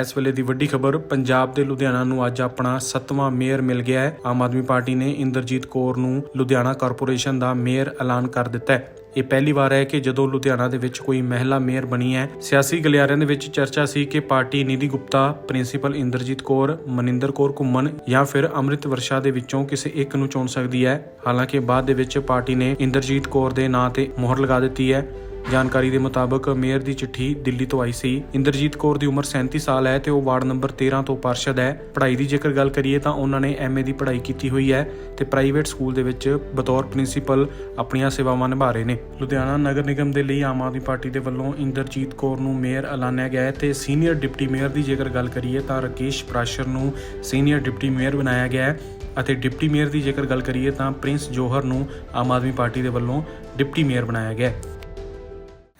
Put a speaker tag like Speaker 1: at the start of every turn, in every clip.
Speaker 1: ਇਸ ਵੇਲੇ ਦੀ ਵੱਡੀ ਖਬਰ, ਪੰਜਾਬ ਦੇ ਲੁਧਿਆਣਾ ਨੂੰ ਅੱਜ ਆਪਣਾ 7ਵਾਂ ਮੇਅਰ ਮਿਲ ਗਿਆ ਹੈ। ਆਮ ਆਦਮੀ ਪਾਰਟੀ ਨੇ ਇੰਦਰਜੀਤ ਕੌਰ ਨੂੰ ਲੁਧਿਆਣਾ ਕਾਰਪੋਰੇਸ਼ਨ ਦਾ ਮੇਅਰ ਐਲਾਨ ਕਰ ਦਿੱਤਾ ਹੈ। ਇਹ ਪਹਿਲੀ ਵਾਰ ਹੈ ਕਿ ਜਦੋਂ ਲੁਧਿਆਣਾ ਦੇ ਵਿੱਚ ਕੋਈ ਮਹਿਲਾ ਮੇਅਰ ਬਣੀ ਹੈ, ਸਿਆਸੀ ਗਲਿਆਰਿਆਂ ਦੇ ਵਿੱਚ ਚਰਚਾ ਸੀ ਕਿ ਪਾਰਟੀ ਨਿਧੀ ਗੁਪਤਾ, ਪ੍ਰਿੰਸੀਪਲ ਇੰਦਰਜੀਤ ਕੌਰ, ਮਨਿੰਦਰ ਕੌਰ ਘੁੰਮਣ ਜਾਂ ਫਿਰ ਅੰਮ੍ਰਿਤ ਵਰਸ਼ਾ ਦੇ ਵਿੱਚੋਂ ਕਿਸੇ ਇੱਕ ਨੂੰ ਚੁਣ ਸਕਦੀ ਹੈ। ਹਾਲਾਂਕਿ ਬਾਅਦ ਦੇ ਵਿੱਚ ਪਾਰਟੀ ਨੇ ਇੰਦਰਜੀਤ ਕੌਰ ਦੇ ਨਾਂ ਤੇ ਮੋਹਰ ਲਗਾ ਦਿੱਤੀ ਹੈ। ਜਾਣਕਾਰੀ ਦੇ ਮੁਤਾਬਕ ਮੇਅਰ ਦੀ ਚਿੱਠੀ ਦਿੱਲੀ ਤੋਂ ਆਈ ਸੀ। ਇੰਦਰਜੀਤ ਕੌਰ ਦੀ ਉਮਰ 37 ਸਾਲ ਹੈ ਤੇ ਉਹ ਵਾਰਡ ਨੰਬਰ 13 ਤੋਂ ਪਾਰਸ਼ਦ ਹੈ। ਪੜ੍ਹਾਈ ਦੀ ਜੇਕਰ ਗੱਲ ਕਰੀਏ ਤਾਂ ਉਹਨਾਂ ਨੇ ਐਮਏ ਦੀ ਪੜ੍ਹਾਈ ਕੀਤੀ ਹੋਈ ਹੈ ਤੇ ਪ੍ਰਾਈਵੇਟ ਸਕੂਲ ਦੇ ਵਿੱਚ ਬਤੌਰ ਪ੍ਰਿੰਸੀਪਲ ਆਪਣੀਆਂ ਸੇਵਾਵਾਂ ਨਿਭਾ ਰਹੇ ਨੇ। ਲੁਧਿਆਣਾ ਨਗਰ ਨਿਗਮ ਦੇ ਲਈ ਆਮ ਆਦਮੀ ਪਾਰਟੀ ਦੇ ਵੱਲੋਂ ਇੰਦਰਜੀਤ ਕੌਰ ਨੂੰ ਮੇਅਰ ਐਲਾਨਿਆ ਗਿਆ ਹੈ ਤੇ ਸੀਨੀਅਰ ਡਿਪਟੀ ਮੇਅਰ ਦੀ ਜੇਕਰ ਗੱਲ ਕਰੀਏ ਤਾਂ ਰਕੇਸ਼ ਪ੍ਰਾਸ਼ਰ ਨੂੰ ਸੀਨੀਅਰ ਡਿਪਟੀ ਮੇਅਰ ਬਣਾਇਆ ਗਿਆ ਹੈ ਅਤੇ ਡਿਪਟੀ ਮੇਅਰ ਦੀ ਜੇਕਰ ਗੱਲ ਕਰੀਏ ਤਾਂ ਪ੍ਰਿੰਸ ਜੋਹਰ ਨੂੰ ਆਮ ਆਦਮੀ ਪਾਰਟੀ ਦੇ ਵੱਲੋਂ ਡਿਪਟੀ ਮੇਅਰ ਬਣਾਇਆ ਗਿਆ ਹੈ।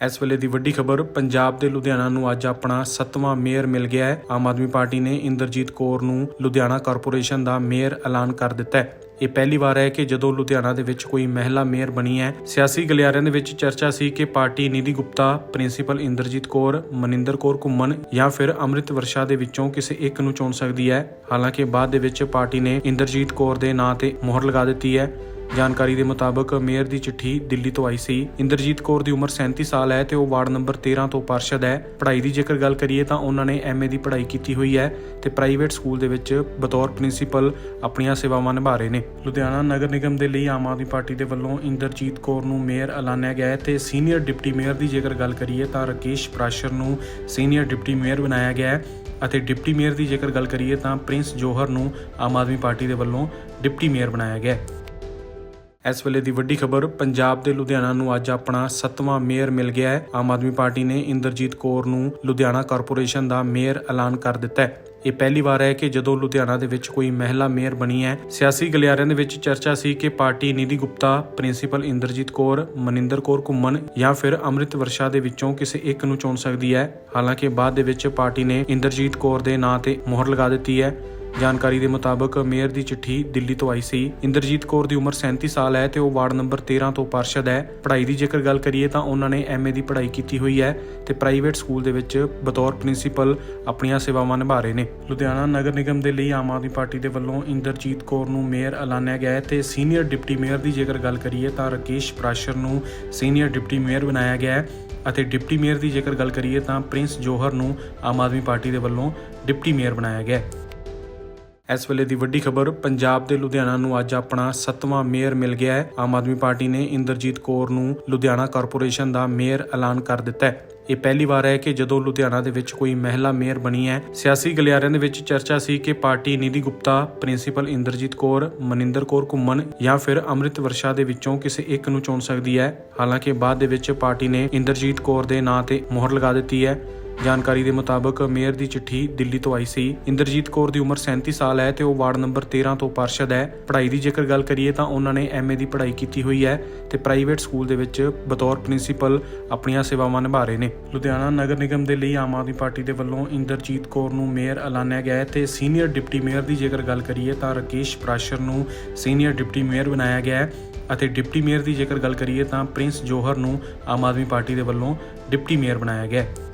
Speaker 1: ਇਸ ਵੇਲੇ ਦੀ ਵੱਡੀ ਖਬਰ, ਪੰਜਾਬ ਦੇ ਲੁਧਿਆਣਾ ਨੂੰ ਅੱਜ ਆਪਣਾ 7ਵਾਂ ਮੇਅਰ ਮਿਲ ਗਿਆ ਹੈ। ਆਮ ਆਦਮੀ ਪਾਰਟੀ ਨੇ ਇੰਦਰਜੀਤ ਕੌਰ ਨੂੰ ਲੁਧਿਆਣਾ ਕਾਰਪੋਰੇਸ਼ਨ ਦਾ ਮੇਅਰ ਐਲਾਨ ਕਰ ਦਿੱਤਾ ਹੈ। ਇਹ ਪਹਿਲੀ ਵਾਰ ਹੈ ਕਿ ਜਦੋਂ ਲੁਧਿਆਣਾ ਦੇ ਵਿੱਚ ਕੋਈ ਮਹਿਲਾ ਮੇਅਰ ਬਣੀ ਹੈ, ਸਿਆਸੀ ਗਲਿਆਰਿਆਂ ਦੇ ਵਿੱਚ ਚਰਚਾ ਸੀ ਕਿ ਪਾਰਟੀ ਨਿਧੀ ਗੁਪਤਾ, ਪ੍ਰਿੰਸੀਪਲ ਇੰਦਰਜੀਤ ਕੌਰ, ਮਨਿੰਦਰ ਕੌਰ ਘੁੰਮਣ ਜਾਂ ਫਿਰ ਅੰਮ੍ਰਿਤ ਵਰਸ਼ਾ ਦੇ ਵਿੱਚੋਂ ਕਿਸੇ ਇੱਕ ਨੂੰ ਚੁਣ ਸਕਦੀ ਹੈ। ਹਾਲਾਂਕਿ ਬਾਅਦ ਦੇ ਵਿੱਚ ਪਾਰਟੀ ਨੇ ਇੰਦਰਜੀਤ ਕੌਰ ਦੇ ਨਾਂ ਤੇ ਮੋਹਰ ਲਗਾ ਦਿੱਤੀ ਹੈ। ਜਾਣਕਾਰੀ ਦੇ ਮੁਤਾਬਕ ਮੇਅਰ ਦੀ ਚਿੱਠੀ ਦਿੱਲੀ ਤੋਂ ਆਈ ਸੀ। ਇੰਦਰਜੀਤ ਕੌਰ ਦੀ ਉਮਰ 37 ਸਾਲ ਹੈ ਤੇ ਉਹ ਵਾਰਡ ਨੰਬਰ 13 ਤੋਂ ਪਾਰਸ਼ਦ ਹੈ। ਪੜ੍ਹਾਈ ਦੀ ਜੇਕਰ ਗੱਲ ਕਰੀਏ ਤਾਂ ਉਹਨਾਂ ਨੇ ਐਮਏ ਦੀ ਪੜ੍ਹਾਈ ਕੀਤੀ ਹੋਈ ਹੈ ਤੇ ਪ੍ਰਾਈਵੇਟ ਸਕੂਲ ਦੇ ਵਿੱਚ ਬਤੌਰ ਪ੍ਰਿੰਸੀਪਲ ਆਪਣੀਆਂ ਸੇਵਾਵਾਂ ਨਿਭਾ ਰਹੇ ਨੇ। ਲੁਧਿਆਣਾ ਨਗਰ ਨਿਗਮ ਦੇ ਲਈ ਆਮ ਆਦਮੀ ਪਾਰਟੀ ਦੇ ਵੱਲੋਂ ਇੰਦਰਜੀਤ ਕੌਰ ਨੂੰ ਮੇਅਰ ਐਲਾਨਿਆ ਗਿਆ ਹੈ ਤੇ ਸੀਨੀਅਰ ਡਿਪਟੀ ਮੇਅਰ ਦੀ ਜੇਕਰ ਗੱਲ ਕਰੀਏ ਤਾਂ ਰਕੇਸ਼ ਪ੍ਰਾਸ਼ਰ ਨੂੰ ਸੀਨੀਅਰ ਡਿਪਟੀ ਮੇਅਰ ਬਣਾਇਆ ਗਿਆ ਹੈ ਅਤੇ ਡਿਪਟੀ ਮੇਅਰ ਦੀ ਜੇਕਰ ਗੱਲ ਕਰੀਏ ਤਾਂ ਪ੍ਰਿੰਸ ਜੋਹਰ ਨੂੰ ਆਮ ਆਦਮੀ ਪਾਰਟੀ ਦੇ ਵੱਲੋਂ ਡਿਪਟੀ ਮੇਅਰ ਬਣਾਇਆ ਗਿਆ ਹੈ। ਇਸ ਵੇਲੇ ਦੀ ਵੱਡੀ ਖਬਰ, ਪੰਜਾਬ ਦੇ ਲੁਧਿਆਣਾ ਨੂੰ ਅੱਜ ਆਪਣਾ 7ਵਾਂ ਮੇਅਰ ਮਿਲ ਗਿਆ ਹੈ। ਆਮ ਆਦਮੀ ਪਾਰਟੀ ਨੇ ਇੰਦਰਜੀਤ ਕੌਰ ਨੂੰ ਲੁਧਿਆਣਾ ਕਾਰਪੋਰੇਸ਼ਨ ਦਾ ਮੇਅਰ ਐਲਾਨ ਕਰ ਦਿੱਤਾ ਹੈ। ਇਹ ਪਹਿਲੀ ਵਾਰ ਹੈ ਕਿ ਜਦੋਂ ਲੁਧਿਆਣਾ ਦੇ ਵਿੱਚ ਕੋਈ ਮਹਿਲਾ ਮੇਅਰ ਬਣੀ ਹੈ, ਸਿਆਸੀ ਗਲਿਆਰਿਆਂ ਦੇ ਵਿੱਚ ਚਰਚਾ ਸੀ ਕਿ ਪਾਰਟੀ ਨਿਧੀ ਗੁਪਤਾ, ਪ੍ਰਿੰਸੀਪਲ ਇੰਦਰਜੀਤ ਕੌਰ, ਮਨਿੰਦਰ ਕੌਰ ਘੁੰਮਣ ਜਾਂ ਫਿਰ ਅੰਮ੍ਰਿਤ ਵਰਸ਼ਾ ਦੇ ਵਿੱਚੋਂ ਕਿਸੇ ਇੱਕ ਨੂੰ ਚੁਣ ਸਕਦੀ ਹੈ। ਹਾਲਾਂਕਿ ਬਾਅਦ ਦੇ ਵਿੱਚ ਪਾਰਟੀ ਨੇ ਇੰਦਰਜੀਤ ਕੌਰ ਦੇ ਨਾਂ ਤੇ ਮੋਹਰ ਲਗਾ ਦਿੱਤੀ ਹੈ। ਜਾਣਕਾਰੀ ਦੇ ਮੁਤਾਬਕ ਮੇਅਰ ਦੀ ਚਿੱਠੀ ਦਿੱਲੀ ਤੋਂ ਆਈ ਸੀ। ਇੰਦਰਜੀਤ ਕੌਰ ਦੀ ਉਮਰ 37 ਸਾਲ ਹੈ ਤੇ ਉਹ ਵਾਰਡ ਨੰਬਰ 13 ਤੋਂ ਪਾਰਸ਼ਦ ਹੈ। ਪੜ੍ਹਾਈ ਦੀ ਜੇਕਰ ਗੱਲ ਕਰੀਏ ਤਾਂ ਉਹਨਾਂ ਨੇ ਐਮਏ ਦੀ ਪੜ੍ਹਾਈ ਕੀਤੀ ਹੋਈ ਹੈ ਤੇ ਪ੍ਰਾਈਵੇਟ ਸਕੂਲ ਦੇ ਵਿੱਚ ਬਤੌਰ ਪ੍ਰਿੰਸੀਪਲ ਆਪਣੀਆਂ ਸੇਵਾਵਾਂ ਨਿਭਾ ਰਹੇ ਨੇ। ਲੁਧਿਆਣਾ ਨਗਰ ਨਿਗਮ ਦੇ ਲਈ ਆਮ ਆਦਮੀ ਪਾਰਟੀ ਦੇ ਵੱਲੋਂ ਇੰਦਰਜੀਤ ਕੌਰ ਨੂੰ ਮੇਅਰ ਐਲਾਨਿਆ ਗਿਆ ਹੈ ਤੇ ਸੀਨੀਅਰ ਡਿਪਟੀ ਮੇਅਰ ਦੀ ਜੇਕਰ ਗੱਲ ਕਰੀਏ ਤਾਂ ਰਕੇਸ਼ ਪ੍ਰਾਸ਼ਰ ਨੂੰ ਸੀਨੀਅਰ ਡਿਪਟੀ ਮੇਅਰ ਬਣਾਇਆ ਗਿਆ ਹੈ ਅਤੇ ਡਿਪਟੀ ਮੇਅਰ ਦੀ ਜੇਕਰ ਗੱਲ ਕਰੀਏ ਤਾਂ ਪ੍ਰਿੰਸ ਜੋਹਰ ਨੂੰ ਆਮ ਆਦਮੀ ਪਾਰਟੀ ਦੇ ਵੱਲੋਂ ਡਿਪਟੀ ਮੇਅਰ ਬਣਾਇਆ ਗਿਆ ਹੈ। ਇਸ ਵੇਲੇ ਦੀ ਵੱਡੀ ਖਬਰ, ਪੰਜਾਬ ਦੇ ਲੁਧਿਆਣਾ ਨੂੰ ਅੱਜ ਆਪਣਾ 7ਵਾਂ ਮੇਅਰ ਮਿਲ ਗਿਆ ਹੈ। ਆਮ ਆਦਮੀ ਪਾਰਟੀ ਨੇ ਇੰਦਰਜੀਤ ਕੌਰ ਨੂੰ ਲੁਧਿਆਣਾ ਕਾਰਪੋਰੇਸ਼ਨ ਦਾ ਮੇਅਰ ਐਲਾਨ ਕਰ ਦਿੱਤਾ ਹੈ। ਇਹ ਪਹਿਲੀ ਵਾਰ ਹੈ ਕਿ ਜਦੋਂ ਲੁਧਿਆਣਾ ਦੇ ਵਿੱਚ ਕੋਈ ਮਹਿਲਾ ਮੇਅਰ ਬਣੀ ਹੈ, ਸਿਆਸੀ ਗਲਿਆਰਿਆਂ ਦੇ ਵਿੱਚ ਚਰਚਾ ਸੀ ਕਿ ਪਾਰਟੀ ਨਿਧੀ ਗੁਪਤਾ, ਪ੍ਰਿੰਸੀਪਲ ਇੰਦਰਜੀਤ ਕੌਰ, ਮਨਿੰਦਰ ਕੌਰ ਘੁੰਮਣ ਜਾਂ ਫਿਰ ਅੰਮ੍ਰਿਤ ਵਰਸ਼ਾ ਦੇ ਵਿੱਚੋਂ ਕਿਸੇ ਇੱਕ ਨੂੰ ਚੁਣ ਸਕਦੀ ਹੈ। ਹਾਲਾਂਕਿ ਬਾਅਦ ਦੇ ਵਿੱਚ ਪਾਰਟੀ ਨੇ ਇੰਦਰਜੀਤ ਕੌਰ ਦੇ ਨਾਂ ਤੇ ਮੋਹਰ ਲਗਾ ਦਿੱਤੀ ਹੈ। ਜਾਣਕਾਰੀ ਦੇ ਮੁਤਾਬਕ ਮੇਅਰ ਦੀ ਚਿੱਠੀ ਦਿੱਲੀ ਤੋਂ ਆਈ ਸੀ। ਇੰਦਰਜੀਤ ਕੌਰ ਦੀ ਉਮਰ 37 ਸਾਲ ਹੈ ਤੇ ਉਹ ਵਾਰਡ ਨੰਬਰ 13 ਤੋਂ ਪਾਰਸ਼ਦ ਹੈ। ਪੜ੍ਹਾਈ ਦੀ ਜੇਕਰ ਗੱਲ ਕਰੀਏ ਤਾਂ ਉਹਨਾਂ ਨੇ ਐਮਏ ਦੀ ਪੜ੍ਹਾਈ ਕੀਤੀ ਹੋਈ ਹੈ ਤੇ ਪ੍ਰਾਈਵੇਟ ਸਕੂਲ ਦੇ ਵਿੱਚ ਬਤੌਰ ਪ੍ਰਿੰਸੀਪਲ ਆਪਣੀਆਂ ਸੇਵਾਵਾਂ ਨਿਭਾ ਰਹੇ ਨੇ। ਲੁਧਿਆਣਾ ਨਗਰ ਨਿਗਮ ਦੇ ਲਈ ਆਮ ਆਦਮੀ ਪਾਰਟੀ ਦੇ ਵੱਲੋਂ ਇੰਦਰਜੀਤ ਕੌਰ ਨੂੰ ਮੇਅਰ ਐਲਾਨਿਆ ਗਿਆ ਹੈ ਤੇ ਸੀਨੀਅਰ ਡਿਪਟੀ ਮੇਅਰ ਦੀ ਜੇਕਰ ਗੱਲ ਕਰੀਏ ਤਾਂ ਰਕੇਸ਼ ਪ੍ਰਾਸ਼ਰ ਨੂੰ ਸੀਨੀਅਰ ਡਿਪਟੀ ਮੇਅਰ ਬਣਾਇਆ ਗਿਆ ਹੈ ਅਤੇ ਡਿਪਟੀ ਮੇਅਰ ਦੀ ਜੇਕਰ ਗੱਲ ਕਰੀਏ ਤਾਂ ਪ੍ਰਿੰਸ ਜੋਹਰ ਨੂੰ ਆਮ ਆਦਮੀ ਪਾਰਟੀ ਦੇ ਵੱਲੋਂ ਡਿਪਟੀ ਮੇਅਰ ਬਣਾਇਆ ਗਿਆ ਹੈ।